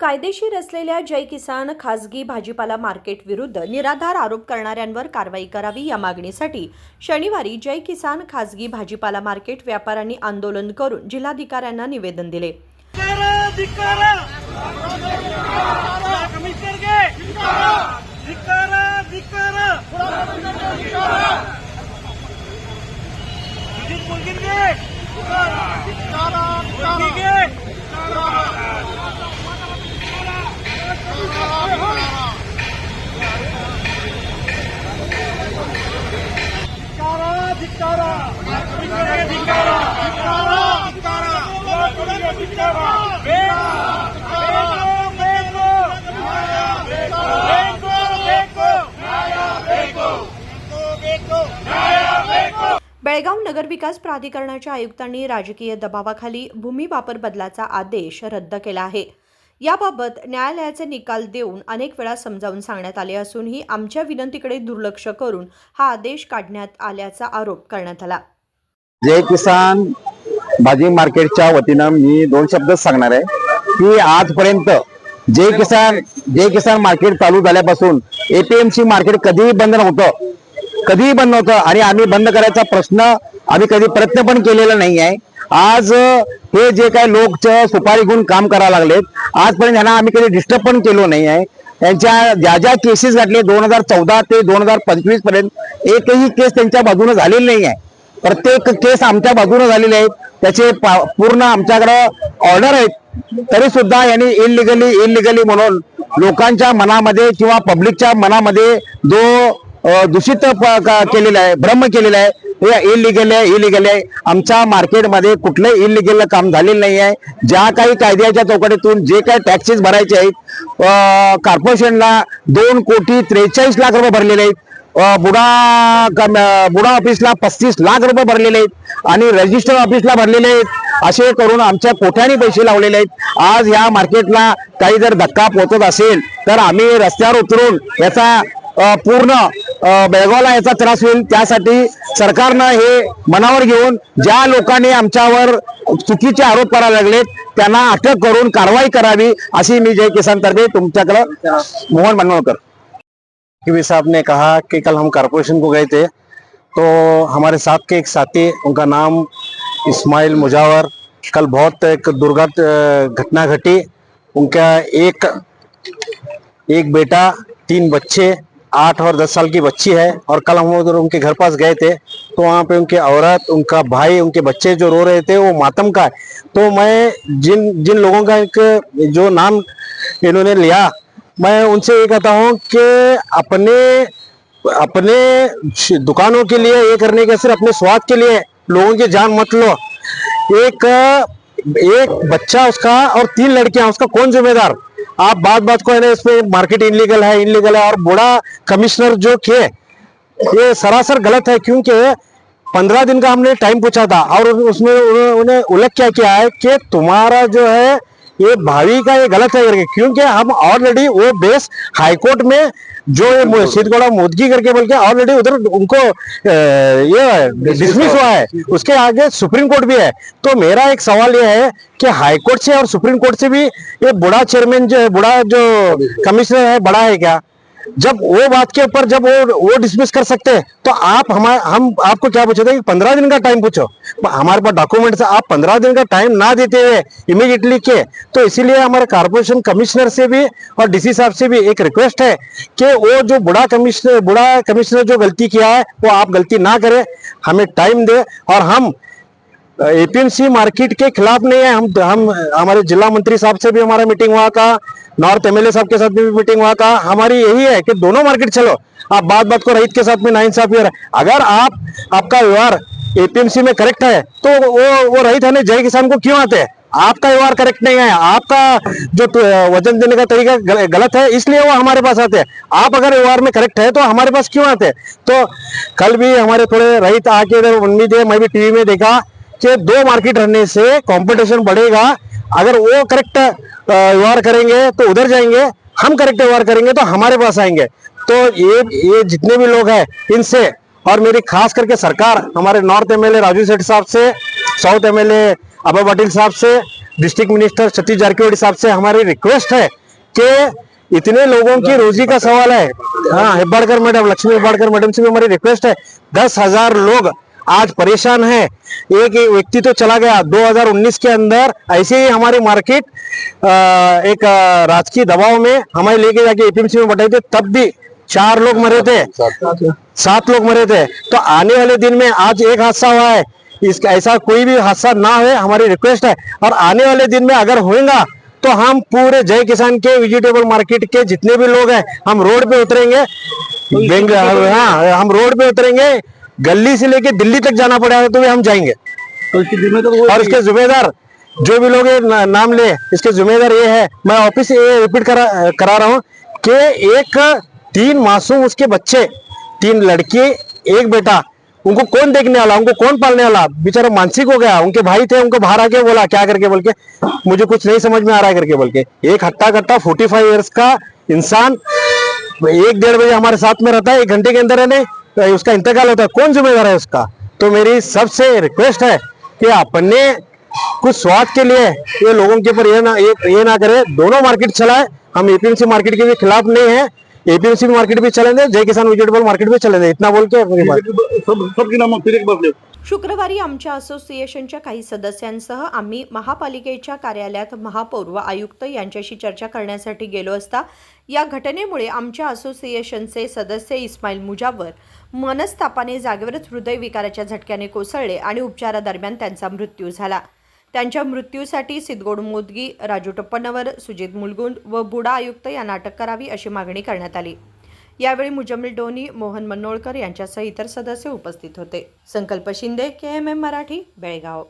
कायदेशीर असलेल्या जय किसान खासगी भाजीपाला मार्केट विरुद्ध निराधार आरोप करणाऱ्यांवर कारवाई करावी या मागणीसाठी शनिवारी जय किसान खासगी भाजीपाला मार्केट व्यापाऱ्यांनी आंदोलन करून जिल्हाधिकाऱ्यांना निवेदन दिले बेळगाव नगरविकास प्राधिकरणाच्या आयुक्तांनी राजकीय दबावाखाली भूमी वापर बदलाचा आदेश रद्द केला आहे. याबाबत न्यायालयाचे निकाल देऊन अनेक वेळा समजावून सांगण्यात आले असूनही आमच्या विनंतीकडे दुर्लक्ष करून हा आदेश काढण्यात आल्याचा आरोप करण्यात आला. जय किसान भाजी मार्केटच्या वतीनं मी दोन शब्दच सांगणार आहे की आजपर्यंत जे किसान जे किसान मार्केट चालू झाल्यापासून एपीएमसी मार्केट कधीही बंद नव्हतं कधीही बंद नव्हतं आणि आम्ही बंद करायचा प्रश्न आम्ही कधी प्रयत्न पण केलेला नाही आहे. आज हे जे काय लोक सुपारी घेऊन काम करायला लागलेत आजपर्यंत यांना आम्ही कधी डिस्टर्ब पण केलो नाही आहे. त्यांच्या ज्या ज्या केसेस घातले दोन हजार चौदा ते दोन हजार पंचवीसपर्यंत एकही केस त्यांच्या बाजूने झालेली नाही आहे. प्रत्येक केस आमच्या बाजूने झालेले आहेत. त्याचे पा- पूर्ण आमच्याकडे ऑर्डर आहेत. तरी सुद्धा यांनी इलिगली इलिगली म्हणून लोकांच्या मनामध्ये किंवा पब्लिकच्या मनामध्ये जो दूषित प- केलेला आहे भ्रम केलेला आहे हे इलिगल आहे इलिगल आहे. आमच्या मार्केटमध्ये कुठलंही इलिगल काम झालेलं नाही आहे. ज्या काही कायद्याच्या चौकटीतून जे काही टॅक्सेस भरायचे आहेत कॉर्पोरेशनला दोन कोटी त्रेचाळीस लाख रुपये भरलेले आहेत. बुडा बुडा ऑफिसला पस्तीस लाख रुपये भरलेले आहेत आणि रजिस्टर ऑफिसला भरलेले आहेत. असे करून आमच्या कोठ्याने पैसे लावलेले आहेत? आज या मार्केटला काही जर धक्का पोहोचत असेल तर आम्ही रस्त्यावर उतरून याचा पूर्ण बेळगावला याचा त्रास होईल. त्यासाठी सरकारनं हे मनावर घेऊन ज्या लोकांनी आमच्यावर चुकीचे आरोप करायला लागलेत त्यांना अटक करून कारवाई करावी अशी मी जय किसान तर्फे तुमच्याकडं मोहन मनवळकर किवी साहब ने कहा कि कल हम कारपोरेशन को गए थे। तो हमारे साथ के एक साथी उनका नाम इस्माइल मुजावर कल बहुत एक अ, घटना घटी। उनका एक एक बेटा तीन बच्चे आठ और दस साल की बच्ची है और कल हम उधर उनके घर पास गए थे। तो वहाँ पे उनके औरत उनका भाई उनके बच्चे जो रो रहे थे वो मातम का है। तो मैं जिन जिन लोगों का एक जो नाम इन्होंने लिया मैं उनसे ये कहता हूँ कि अपने अपने दुकानों के लिए, ये करने के सिर्फ़ अपने स्वाद के लिए लोगों की जान मत लो। एक एक बच्चा उसका और तीन लड़कियाँ, उसका कौन जिम्मेदार? आप बात बात को है ना इसमें मार्केट इनलीगल है इनलीगल है, और बूढ़ा कमिश्नर जो के ये सरासर गलत है, क्योंकि पंद्रह दिन का हमने टाइम पूछा था, और उसमें उन्हें उल्लेख क्या किया है कि तुम्हारा जो है ये भावी का ये गलत है करके क्योंकि हम ऑलरेडी वो बेस हाईकोर्ट में जो ये सीधगौड़ा मोदगी करके बोल के ऑलरेडी उधर उनको ये डिसमिस हुआ। है। उसके आगे सुप्रीम कोर्ट भी है। तो मेरा एक सवाल ये है कि हाईकोर्ट से और सुप्रीम कोर्ट से भी ये बड़ा चेयरमैन जो है बड़ा जो कमिश्नर है बड़ा है क्या? जब वो बात के ऊपर जब वो वो डिसमिस कर सकते हैं तो आप हमारे, हम आपको क्या पूछे थे पंद्रह दिन का टाइम पूछो? हमारे पास डॉक्यूमेंट्स आप पंद्रह दिन का टाइम ना देते हुए इमीडिएटली के तो इसीलिए हमारे कारपोरेशन कमिश्नर से भी और डीसी साहब से भी एक रिक्वेस्ट है कि वो जो बुढ़ा कमिश्नर बुढ़ा कमिश्नर जो गलती किया है, वो आप गलती ना करें, हमें टाइम दे और हम एपीएमसी मार्केट के खिलाफ नहीं है। हम हम हमारे जिला मंत्री साहब से भी हमारा मीटिंग हुआ का नॉर्थ एमएलए साहब के साथ भी मीटिंग हुआ का हमारी यही है कि दोनों मार्केट चलो आप बात बात को रईत के साथ में नाइंसाफी हो अगर आप आपका व्यवहार एपीएमसी में करेक्ट है तो वो वो रईत है जय किसान को क्यों आते हैं? आपका व्यवहार करेक्ट नहीं है। आपका जो तो, वज़न देने का तरीका गलत है इसलिए वो हमारे पास आते हैं। आप अगर व्यवहार में करेक्ट है तो हमारे पास क्यों आते हैं? तो कल भी हमारे थोड़े रहित आके उम्मीद है मैं भी टीवी में देखा कि दो मार्केट रहने से कंपटीशन बढ़ेगा। अगर वो करेक्ट व्यवहार करेंगे तो उधर जाएँगे, हम करेक्ट व्यवहार करेंगे तो हमारे पास आएँगे। तो ये ये जितने भी लोग हैं, इनसे और मेरी खास करके सरकार, हमारे नॉर्थ एमएलए राजू सेठ साहब से साउथ एमएलए अभय पाटिल साहब से डिस्ट्रिक्ट मिनिस्टर सतीश जारकिहोड़ी साहब से हमारी रिक्वेस्ट है कि इतने लोगों की रोजी का सवाल है। हाँ हेब्बाड़कर मैडम, लक्ष्मी हेब्बाड़कर मैडम से भी हमारी रिक्वेस्ट है। दस हज़ार लोग आज परेशान है। एक व्यक्ति तो चला गया। 2019 के अंदर ऐसे ही हमारी मार्केट एक राजकीय दबाव में हमारे लेके जाके एपीएमसी में बैठाए थे तब भी चार लोग मरे थे। सात लोग मरे थे। तो आने वाले दिन में आज एक हादसा हुआ है। इसका ऐसा कोई भी हादसा ना हो हमारी रिक्वेस्ट है। और आने वाले दिन में अगर होएगा तो हम पूरे जय किसान के वेजिटेबल मार्केट के जितने भी लोग हैं हम रोड पे उतरेंगे। हाँ हम रोड पे उतरेंगे। गली से लेके दिल्ली तक जाना पड़ेगा तो भी हम जाएँगे। तो इसकी जिम्मेदार और इसके जिम्मेदार जो भी लोग ना, नाम ले इसके जिम्मेदार ये है मैं ऑफ़िस ये रिपीट करा करा रहा हूँ कि एक तीन मासूम उसके बच्चे तीन लड़के एक बेटा उनको कौन देखने वाला उनको कौन पालने वाला? बेचारा मानसिक हो गया उनके भाई थे उनको बाहर आके बोला क्या करके बोल के? मुझे कुछ नहीं समझ में आ रहा है करके बोल के। एक हट्टा कट्टा फोर्टी फाइव ईयर्स का इंसान एक डेढ़ बजे हमारे साथ में रहता है एक घंटे के अंदर रहने तो उसका इंतकाल होता है। कौन जिम्मेदार है उसका? तो मेरी सबसे रिक्वेस्ट है कि अपने कुछ स्वाद के लिए ये लोगों के ऊपर ये ना ये, ये ना करे। दोनों मार्केट चलाए। हम एपीएमसी मार्केट के भी खिलाफ नहीं है। एपीएमसी मार्केट भी चलेंगे जय किसान वेजिटेबल मार्केट भी चलेंगे। इतना बोल के सब, सबकी नाम फिर एक बार शुक्रवारी आमच्या असोसिएशनच्या काही सदस्यांसह आम्ही महापालिकेच्या कार्यालयात महापौर व आयुक्त यांच्याशी चर्चा करण्यासाठी गेलो असता या घटनेमुळे आमच्या असोसिएशनचे सदस्य इस्माईल मुजावर मनस्तापाने जागेवरच हृदयविकाराच्या झटक्याने कोसळले आणि उपचारादरम्यान त्यांचा मृत्यू झाला. त्यांच्या मृत्यूसाठी सिद्धगोड मोदगी राजू टप्पनवर सुजित मुलगुंद व बुडा आयुक्त यांना अटक करावी अशी मागणी करण्यात आली. यावेळी मुजम्मिल डोनी मोहन मनोळकर यांच्यासह इतर सदस्य उपस्थित होते. संकल्प शिंदे के एम एम मराठी बेळगाव.